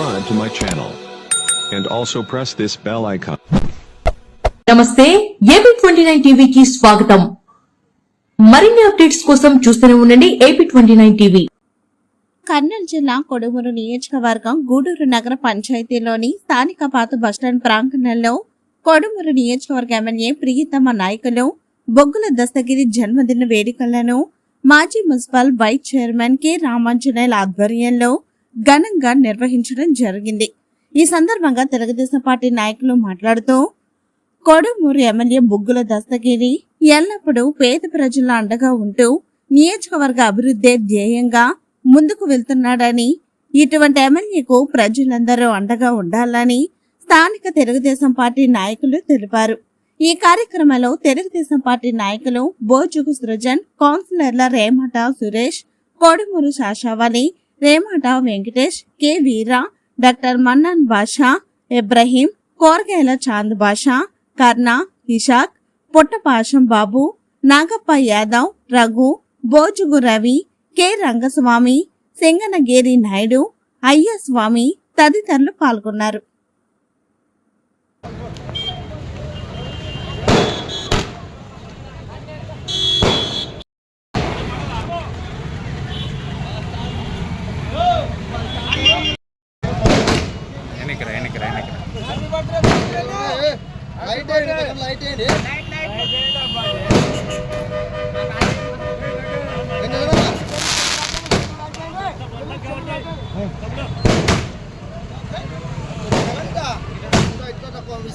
subscribe to my channel. And also press this bell icon. నమస్తే AP twenty nine టీవీకి స్వాగతం మరిన్ని అప్డేట్స్ కోసం చూస్తూనే ఉండండి AP twenty nine TV Kurnool జిల్లా కొడుమూరు నియోజకవర్గం గూడూరు నగర పంచాయతీలోని స్థానిక పాత బస్టాండ్ ప్రాంగణంలో కొడుమూరు నియోజకవర్గ ఎమ్మెల్యే ప్రియతమ నాయకులు బొగ్గుల దస్తగిరి జన్మదిన వేడుకలను మాజీ మున్సిపల్ వైస్ చైర్మన్ కె రామాంజనేయుల ఆధ్వర్యంలో ఘనంగా నిర్వహించడం జరిగింది. ఈ సందర్భంగా తెలుగుదేశం పార్టీ నాయకులు మాట్లాడుతూ కొడుమూరు ఎమ్మెల్యే బుగ్గుల దస్తగిరి ఎల్లప్పుడూ పేద ప్రజల అండగా ఉంటూ నియోజకవర్గ అభివృద్ధి ధ్యేయంగా ముందుకు వెళ్తున్నాడని ఇటువంటి ఎమ్మెల్యేకు ప్రజలందరూ అండగా ఉండాలని స్థానిక తెలుగుదేశం పార్టీ నాయకులు తెలిపారు. ఈ కార్యక్రమంలో తెలుగుదేశం పార్టీ నాయకులు Bojugu Srujan కౌన్సిలర్ల Remata Suresh Kodumuru Shashavali Remata Venkatesh K. Veera doctor Mannan Basha Ibrahim Koragayala Chand Basha Karna Ishaq Puttapasham Babu Nagappa Yadav Raghu Bojugu Ravi K. Rangaswamy Singanageri Naidu Ayyaswamy తదితరులు పాల్గొన్నారు. Light వేయండి light వేయండి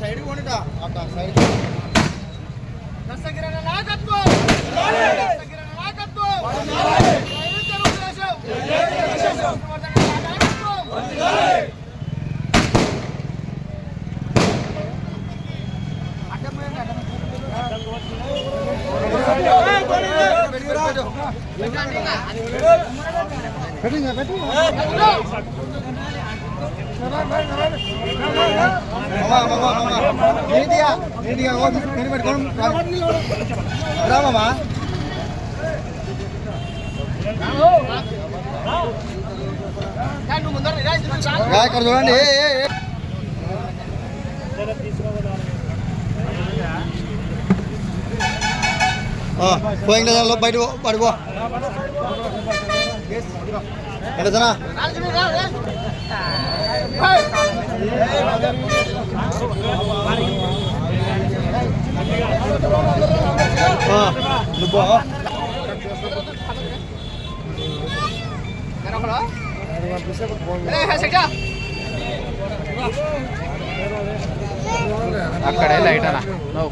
side కొనిట అట్లా side నీటిగా నీటిగా ఓ, రామమ్మా ఇక్కడ చూడండి ఏ, Boeing ఏ. బయట పడిపో ఎంతనా నువ్వు నువ్వు ಆ ಕಡೆ ಲೈಟ್ ಅಣ್ಣ ನೋವು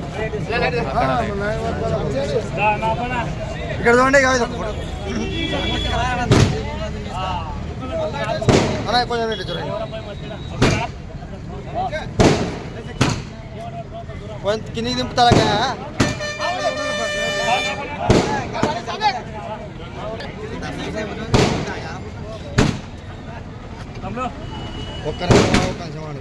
ಈ ಕಿನ್ನಿಗೆ ನಿಂಪ್ತಾಳಕ್ಕ ಒಕ್ಕರ ಒಕ್ಕಂಶ ಮಾಡು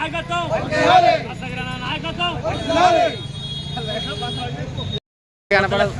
ఆ. కనపడదు.